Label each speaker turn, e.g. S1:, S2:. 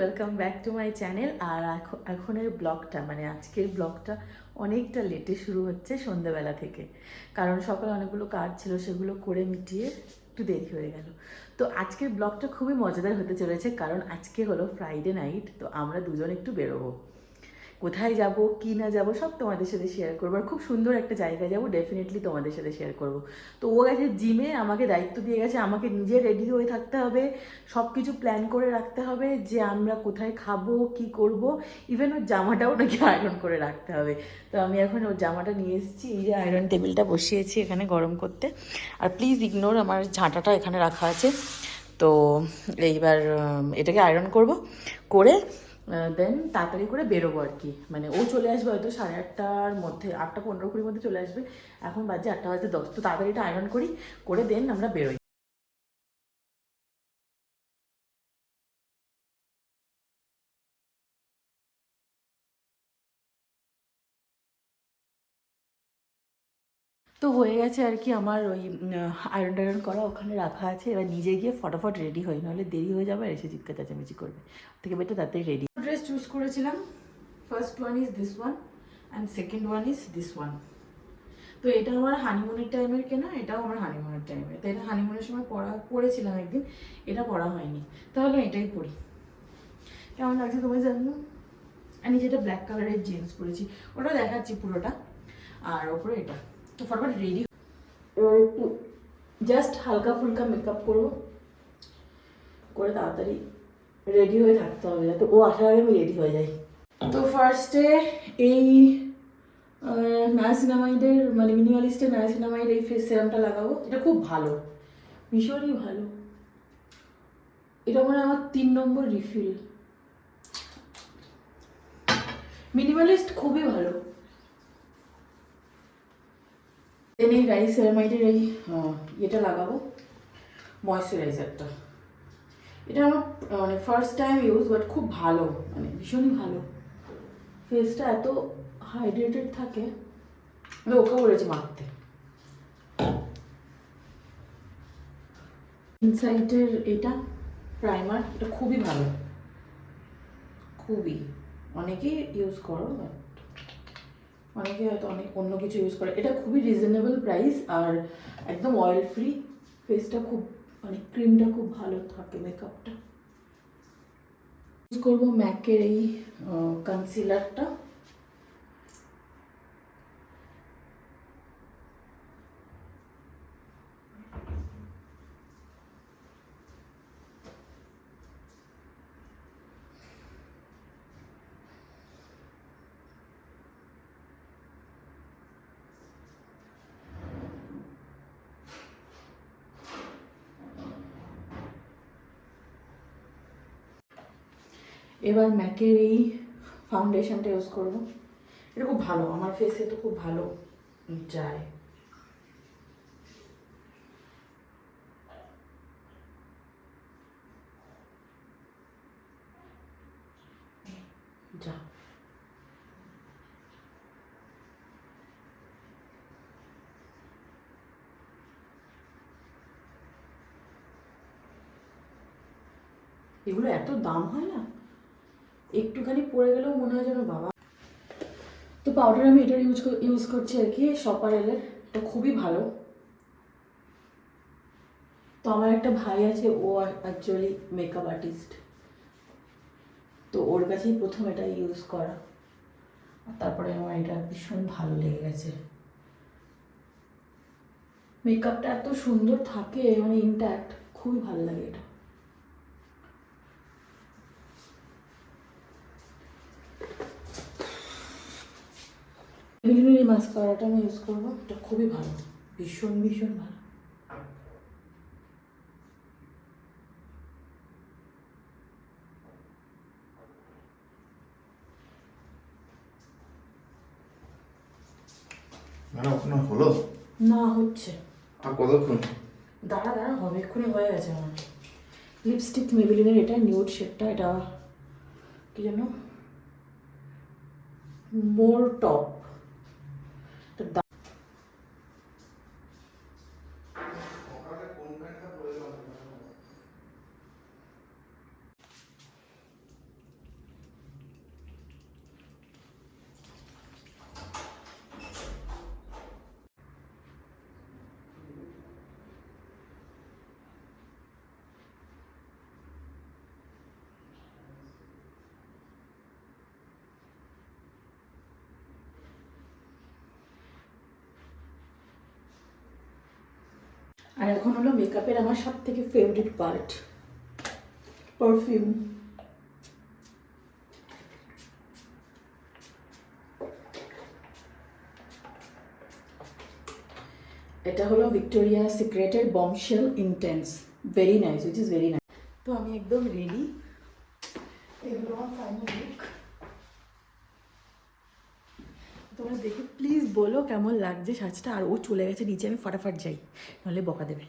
S1: Welcome back to my channel আর এখন- এখনের ব্লগটা মানে আজকের ব্লগটা অনেকটা লেটে শুরু হচ্ছে সন্ধ্যেবেলা থেকে। কারণ সকালে অনেকগুলো কাজ ছিল, সেগুলো করে মিটিয়ে একটু দেরি হয়ে গেল। তো আজকের ব্লগটা খুবই মজাদার হতে চলেছে, কারণ আজকে হলো ফ্রাইডে নাইট তো আমরা দুজন একটু বেরোবো। কোথায় যাব, কি না যাব, সব তোমাদের সাথে শেয়ার করব। আর খুব সুন্দর একটা জায়গায় যাব ডেফিনেটলি তোমাদের সাথে শেয়ার করব। তো ও গেছে জিমে আমাকে দায়িত্ব দিয়ে গেছে, আমাকে নিজে রেডি হয়ে থাকতে হবে সব কিছু প্ল্যান করে রাখতে হবে যে আমরা কোথায় খাব, কি করব ইভেন ওর জামাটাও নাকি আয়রন করে রাখতে হবে। তো আমি এখন ওর জামাটা নিয়ে এসেছি, এই যে আয়রন টেবিলটা বসিয়েছি এখানে গরম করতে। আর প্লিজ ইগনোর আমার ঝাঁটাটা এখানে রাখা আছে। তো এইবার এটাকে আয়রন করব, করে দেন তাড়াতাড়ি করে বেরোবো আর কি। মানে ও চলে আসবে হয়তো সাড়ে আটটার মধ্যে, আটটা পনেরো কুড়ির মধ্যে চলে আসবে। এখন বাজে আটটা বাজে দশ। তো তাড়াতাড়িটা আয়রন করি, করে দেন আমরা বেরোই। তো হয়ে গেছে আর কি আমার ওই আয়রন টায়রন করা ওখানে রাখা আছে। এবার নিজে গিয়ে ফটাফট রেডি হই, নাহলে দেরি হয়ে যাবে আর এসে চিৎকার চেঁচামেচি করবে। থেকে বেটার তাড়াতাড়ি রেডি ড্রেস চুজ করেছিলাম। First one is this one and second one is this one তো এটা আমার হানিমুনের টাইমের কেনা, এটাও আমার হানিমুনের টাইমের তো এটা হানিমুনের সময় পরা পড়েছিলাম একদিন, এটা পরা হয়নি। তাহলে এটাই পড়ি। কেমন লাগছে তোমার জানো? আমি যেটা ব্ল্যাক কালারের জিন্স পরেছি ওটা দেখাচ্ছি পুরোটা। আর ওপরে এটা। তো ফটাফট রেডি জাস্ট হালকা ফুলকা মেকআপ করব। করে তাড়াতাড়ি রেডি হয়ে থাকতে হবে, যাতে ও আসার আগে আমি রেডি হয়ে যাই। তো ফার্স্টে এই নায়াসিনামাইডের মানে মিনিমালিস্টের নায়াসিনামাইড এই ফেস সিরামটা লাগাবো। এটা খুব ভালো, ভীষণই ভালো। এটা মনে আমার তিন নম্বর রিফিল মিনিমালিস্ট খুবই ভালো। এই রাইস সেরামাইডের এই ইয়েটা লাগাবো ময়শ্চারাইজারটা এটা আমার মানে ফার্স্ট টাইম ইউজ বাট খুব ভালো মানে ভীষণই ভালো। ফেসটা এত হাইড্রেটেড থাকে, আমি ওকে বলেছি মাখতে ইনসাইটের এটা প্রাইমার এটা খুবই ভালো। খুবই। অনেকেই ইউজ করো অনেকে হয়তো অনেক অন্য কিছু ইউজ করে। এটা খুবই রিজনেবল প্রাইস আর একদম অয়েল ফ্রি ফেসটা খুব মানে ক্রিমটা খুব ভালো থাকে মেকআপটা ইউজ করব ম্যাকের এই কনসিলারটা এবার ম্যাকের এই ফাউন্ডেশনটা ইউজ করব। এটা খুব ভালো, আমার ফেসে তো খুব ভালো যায়। যা। এগুলো এত দাম হয় না? একটুখানি পড়ে গেলেও মনে হয় যেন বাবা। তো পাউডার আমি এটা ইউজ ইউজ করছি আর কি সপারেলের এটা খুবই ভালো। তো আমার একটা ভাই আছে, ও অ্যাকচুয়ালি মেকআপ আর্টিস্ট তো ওর কাছেই প্রথম এটা ইউজ করা। তারপরে আমার এটা ভীষণ ভালো লেগে গেছে। মেকআপটা এত সুন্দর থাকে মানে ইনট্যাক্ট খুবই ভালো লাগে এটা। মিলিমিলি মাস্কারাটা আমি ইউজ করব। এটা খুবই ভালো। ভীষণ ভীষণ ভালো।
S2: ম্যাডাম হলো?
S1: না হচ্ছে।
S2: আর কতক্ষণ?
S1: দাঁড়া দাঁড়া হবে এক্ষুনি হয়ে গেছে আমার। লিপস্টিক মেবিলিনের এটা নিউড শেডটা এটা কি যেন? মোর টপ আর এখন হলো মেকআপের আমার সব থেকে ফেভারিট পার্ট পারফিউম এটা হলো Victoria সিক্রেটের bombshell intense very nice which is very nice তো আমি একদম রেডি এগুলো আমার ফাইনাল লুক তোমরা দেখে প্লিজ বলো কেমন লাগছে, সাজটা, আর ও চলে গেছে, নিচে আমি ফাটাফাট যাই নাহলে বকা দেবে।